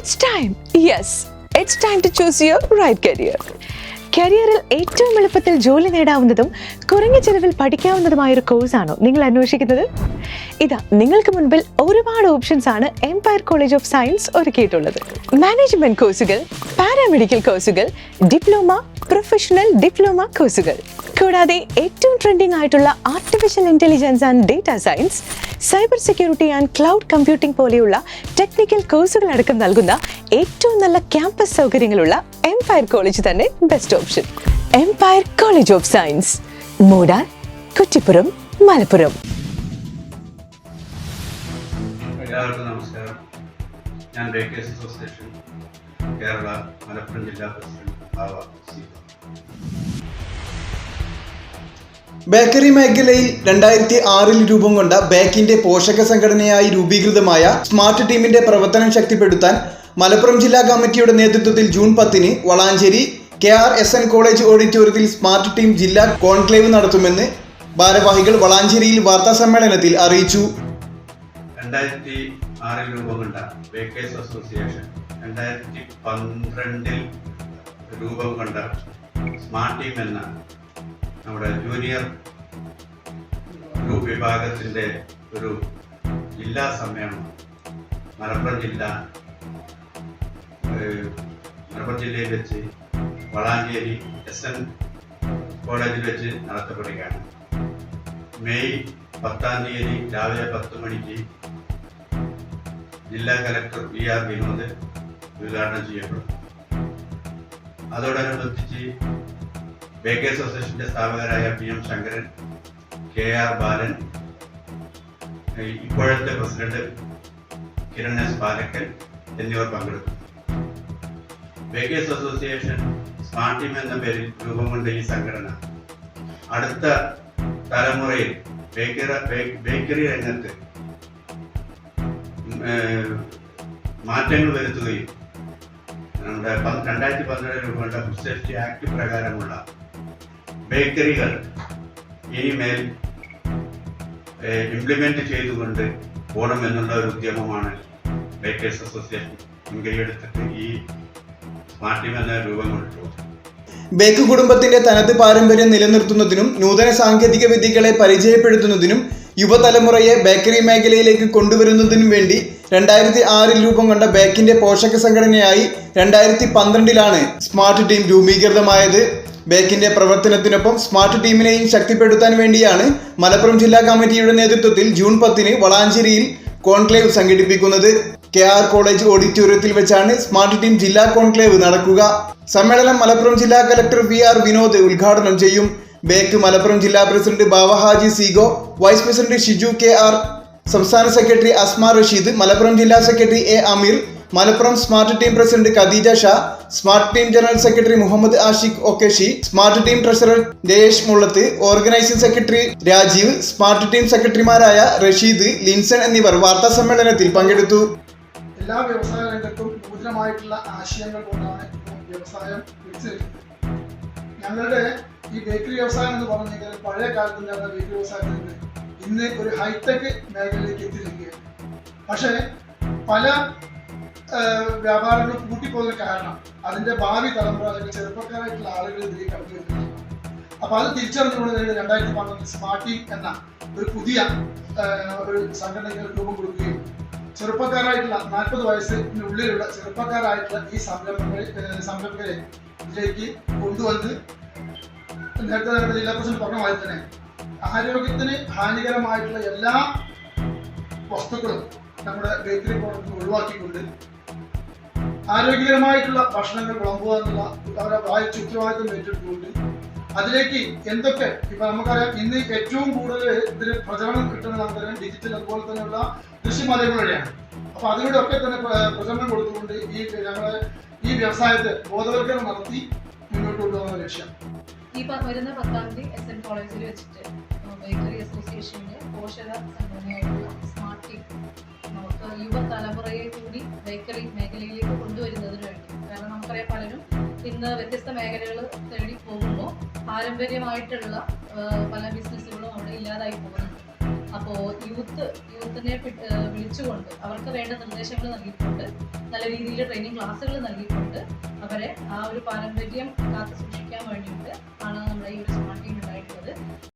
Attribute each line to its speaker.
Speaker 1: It's time yes it's time to choose your right career കരിയറിൽ ഏറ്റവും എളുപ്പത്തിൽ ജോലി നേടാവുന്നതും കുറഞ്ഞ ചെലവിൽ പഠിക്കാവുന്നതുമായ ഒരു കോഴ്സാണോ നിങ്ങൾ അന്വേഷിക്കുന്നത്? ഇതാ നിങ്ങൾക്ക് മുൻപിൽ ഒരുപാട് ഓപ്ഷൻസ് ആണ് എംപയർ കോളേജ് ഓഫ് സയൻസ് ഒരുക്കിയിട്ടുള്ളത്. മാനേജ്മെന്റ് കോഴ്സുകൾ പാരാമെഡിക്കൽ കോഴ്സുകൾ ഡിപ്ലോമ പ്രൊഫഷണൽ ഡിപ്ലോമ കോഴ്സുകൾ കൂടാതെ ഏറ്റവും ട്രെൻഡിംഗ് ആയിട്ടുള്ള artificial intelligence and data science cyber security and cloud computing പോലെയുള്ള ടെക്നിക്കൽ കോഴ്സുകൾ അടക്കം നൽകുന്ന ഏറ്റവും നല്ല ക്യാമ്പസ് സൗകര്യങ്ങളുള്ള എംപയർ കോളേജ് തന്നെ best option Empire college of science Moodal Kuttippuram Malappuram.
Speaker 2: എല്ലാവർക്കും നമസ്കാരം. ഞാൻ ബേക്കേഴ്സ് അസോസിയേഷൻ കേരള മലപ്പുറം ജില്ലാ പ്രസിഡന്റ്
Speaker 3: ബേക്കറി മേഖലയിൽ രണ്ടായിരത്തി ആറിൽ രൂപം കൊണ്ട ബേക്കിന്റെ പോഷക സംഘടനയായി രൂപീകൃതമായ സ്മാർട്ട് ടീമിന്റെ പ്രവർത്തനം ശക്തിപ്പെടുത്താൻ മലപ്പുറം ജില്ലാ കമ്മിറ്റിയുടെ നേതൃത്വത്തിൽ ജൂൺ പത്തിന് Valanchery K R S N college ഓഡിറ്റോറിയത്തിൽ സ്മാർട്ട് ടീം ജില്ലാ കോൺക്ലേവ് നടത്തുമെന്ന് ഭാരവാഹികൾ വളാഞ്ചേരിയിൽ വാർത്താ സമ്മേളനത്തിൽ അറിയിച്ചു.
Speaker 2: രണ്ടായിരത്തി ആറിൽ രൂപം കൊണ്ട ബേക്കേഴ്സ് അസോസിയേഷൻ രണ്ടായിരത്തി പന്ത്രണ്ടിൽ രൂപം കൊണ്ട സ്മാർട്ട് ടീം എന്ന നമ്മുടെ ജൂനിയർ ഗ്രൂപ്പ് വിഭാഗത്തിന്റെ ഒരു ജില്ലാ സമ്മേളനം. മലപ്പുറം ജില്ല മലപ്പുറം ജില്ലയിൽ വെച്ച് വളാഞ്ചേരി എസ് എൻ കോളേജിൽ വെച്ച് നടത്തപ്പെടുകയാണ്. മെയ് പത്താം തീയതി രാവിലെ പത്ത് മണിക്ക് ജില്ലാ കലക്ടർ പി ആർ വിനോദ് ഉദ്ഘാടനം ചെയ്യപ്പെടും. അതോടനുബന്ധിച്ച് ബേക്കേഴ്സ് അസോസിയേഷന്റെ സ്ഥാപകരായ P M Sankaran K R Balan ഇപ്പോഴത്തെ പ്രസിഡന്റ് കിരൺ എസ് പാലക്കൽ എന്നിവർ പങ്കെടുത്തു. ബേക്കേഴ്സ് അസോസിയേഷൻ സ്മാർട്ട് ടീം എന്ന പേരിൽ രൂപം കൊണ്ട ഈ സംഘടന അടുത്ത തലമുറയിൽ ബേക്കറി രംഗത്ത് മാറ്റങ്ങൾ വരുത്തുകയും നമ്മുടെ രണ്ടായിരത്തി പന്ത്രണ്ട് രൂപയുടെ ഫുഡ് സേഫ്റ്റി ആക്ട് പ്രകാരമുള്ള ബേക്കറികൾ ഇനിമേൽ ഇംപ്ലിമെന്റ് ചെയ്തുകൊണ്ട് പോകണം എന്നുള്ള ഒരു ഉദ്യമമാണ് ബേക്കേഴ്സ് അസോസിയേഷൻ മുൻകൈയെടുത്തിട്ട് ഈ ടീം എന്ന രൂപം
Speaker 3: ബേക്ക് കുടുംബത്തിന്റെ തനത് പാരമ്പര്യം നിലനിർത്തുന്നതിനും നൂതന സാങ്കേതിക വിദ്യകളെ പരിചയപ്പെടുത്തുന്നതിനും യുവതലമുറയെ ബേക്കറി മേഖലയിലേക്ക് കൊണ്ടുവരുന്നതിനും വേണ്ടി രണ്ടായിരത്തി ആറിൽ രൂപം കൊണ്ട ബേക്കിന്റെ പോഷക സംഘടനയായി രണ്ടായിരത്തി പന്ത്രണ്ടിലാണ് സ്മാർട്ട് ടീം രൂപീകൃതമായത്. ബേക്കിന്റെ പ്രവർത്തനത്തിനൊപ്പം സ്മാർട്ട് ടീമിനെയും ശക്തിപ്പെടുത്താൻ വേണ്ടിയാണ് മലപ്പുറം ജില്ലാ കമ്മിറ്റിയുടെ നേതൃത്വത്തിൽ ജൂൺ പത്തിന് വളാഞ്ചേരിയിൽ കോൺക്ലേവ് സംഘടിപ്പിക്കുന്നത്. കെ ആർ കോളേജ് ഓഡിറ്റോറിയത്തിൽ വെച്ചാണ് സ്മാർട്ട് ടീം ജില്ലാ കോൺക്ലേവ് നടക്കുക. സമ്മേളനം മലപ്പുറം ജില്ലാ കലക്ടർ വി ആർ വിനോദ് ഉദ്ഘാടനം ചെയ്യും. ബേക്ക് മലപ്പുറം ജില്ലാ president Bavahaji സീഗോ vice president Shiju K R സംസ്ഥാന സെക്രട്ടറി അസ്മ റഷീദ് മലപ്പുറം ജില്ലാ secretary A Ameer Malappuram smart team president Khadeeja Shah smart team general secretary Muhammad Ashiq ഒക്കേഷി smart team treasurer Jayesh Mullath organising secretary Rajeev smart team സെക്രട്ടറിമാരായ റഷീദ് ലിൻസൺ എന്നിവർ വാർത്താ സമ്മേളനത്തിൽ പങ്കെടുത്തു.
Speaker 4: എല്ലാ വ്യവസായ രംഗത്തും നൂതനമായിട്ടുള്ള ആശയങ്ങൾ കൊണ്ടാണ് വ്യവസായം ഞങ്ങളുടെ ഈ ബേക്കറി വ്യവസായം എന്ന് പറഞ്ഞു കഴിഞ്ഞാൽ പഴയ കാലത്തുണ്ടായിരുന്ന ബേക്കറി വ്യവസായത്തിൽ നിന്ന് ഇന്ന് ഒരു ഹൈടെക് മേഖലയിലേക്ക് എത്തിയിരിക്കുകയാണ്. പക്ഷേ പല ആ, വ്യാപാരങ്ങളും കൂട്ടിപ്പോകുന്ന കാരണം അതിന്റെ ഭാവി തലമുറ അല്ലെങ്കിൽ ചെറുപ്പക്കാരായിട്ടുള്ള ആളുകൾ ഇതിലേക്ക് കടന്നു വരുന്നുണ്ട്. അപ്പൊ അത് തിരിച്ചറിഞ്ഞുകൊണ്ട് രണ്ടായിരത്തി പന്ത്രണ്ടിൽ സ്മാർട്ടി എന്ന ഒരു പുതിയ ഒരു സംഘടനയ്ക്ക് രൂപം കൊടുക്കുകയും ചെറുപ്പക്കാരായിട്ടുള്ള നാൽപ്പത് വയസ്സിനുള്ളിലുള്ള ചെറുപ്പക്കാരായിട്ടുള്ള ഈ സംരംഭങ്ങളെ ഏഹ് സംരംഭകരെ ഇതിലേക്ക് കൊണ്ടുവന്ന് നേരത്തെ നമ്മുടെ ജില്ലാ പ്രസിഡന്റ് പറഞ്ഞ മാതിരി തന്നെ ആരോഗ്യത്തിന് ഹാനികരമായിട്ടുള്ള എല്ലാ വസ്തുക്കളും നമ്മുടെ ബേക്കറി പ്രോഡക്റ്റ് ഒഴിവാക്കിക്കൊണ്ട് ആരോഗ്യകരമായിട്ടുള്ള ഭക്ഷണങ്ങൾ വിളമ്പുക എന്നുള്ള അവരെ വായു ഉത്തരവാദിത്വം ഏറ്റെടുത്തുകൊണ്ട് അതിലേക്ക് എന്തൊക്കെ ഇപ്പൊ നമുക്കറിയാം ഇന്ന് ഏറ്റവും കൂടുതൽ ഇതിന് പ്രചരണം കിട്ടുന്ന അന്തരം ഡിജിറ്റൽ അതുപോലെ തന്നെയുള്ള ദൃശ്യമാധ്യമങ്ങൾ വഴിയാണ് അപ്പൊ അതിലൂടെ ഒക്കെ തന്നെ പ്ര- പ്രചരണം കൊടുത്തുകൊണ്ട് ഈ ഞങ്ങളെ ഈ വ്യവസായത്തെ ബോധവൽക്കരണം നടത്തി മുന്നോട്ട് കൊണ്ടുപോകുന്ന ലക്ഷ്യം.
Speaker 5: ഈ വരുന്ന പത്താം തീയതി എസ് എൻ കോളേജിൽ വെച്ചിട്ട് ബേക്കറി അസോസിയേഷന്റെ പോഷക സംഘടനയായിട്ടുള്ള സ്മാർട്ട് ടീം നമുക്ക് യുവതലമുറയെ കൂടി ബേക്കറി മേഖലയിലേക്ക് കൊണ്ടുവരുന്നതിന് വേണ്ടി. കാരണം നമുക്കറിയാം പലരും ഇന്ന് വ്യത്യസ്ത മേഖലകൾ തേടി പോകുമ്പോൾ പാരമ്പര്യമായിട്ടുള്ള പല ബിസിനസ്സുകളും അവിടെ ഇല്ലാതായി പോകുന്നുണ്ട്. അപ്പോൾ യൂത്ത് യൂത്തിനെ വിളിച്ചുകൊണ്ട് അവർക്ക് വേണ്ട നിർദ്ദേശങ്ങൾ നൽകിക്കൊണ്ട് നല്ല രീതിയിൽ ട്രെയിനിങ് ക്ലാസ്സുകൾ നൽകിക്കൊണ്ട് അവരെ ആ ഒരു പാരമ്പര്യം കാത്തു സൂക്ഷിക്കാൻ വേണ്ടിയിട്ട്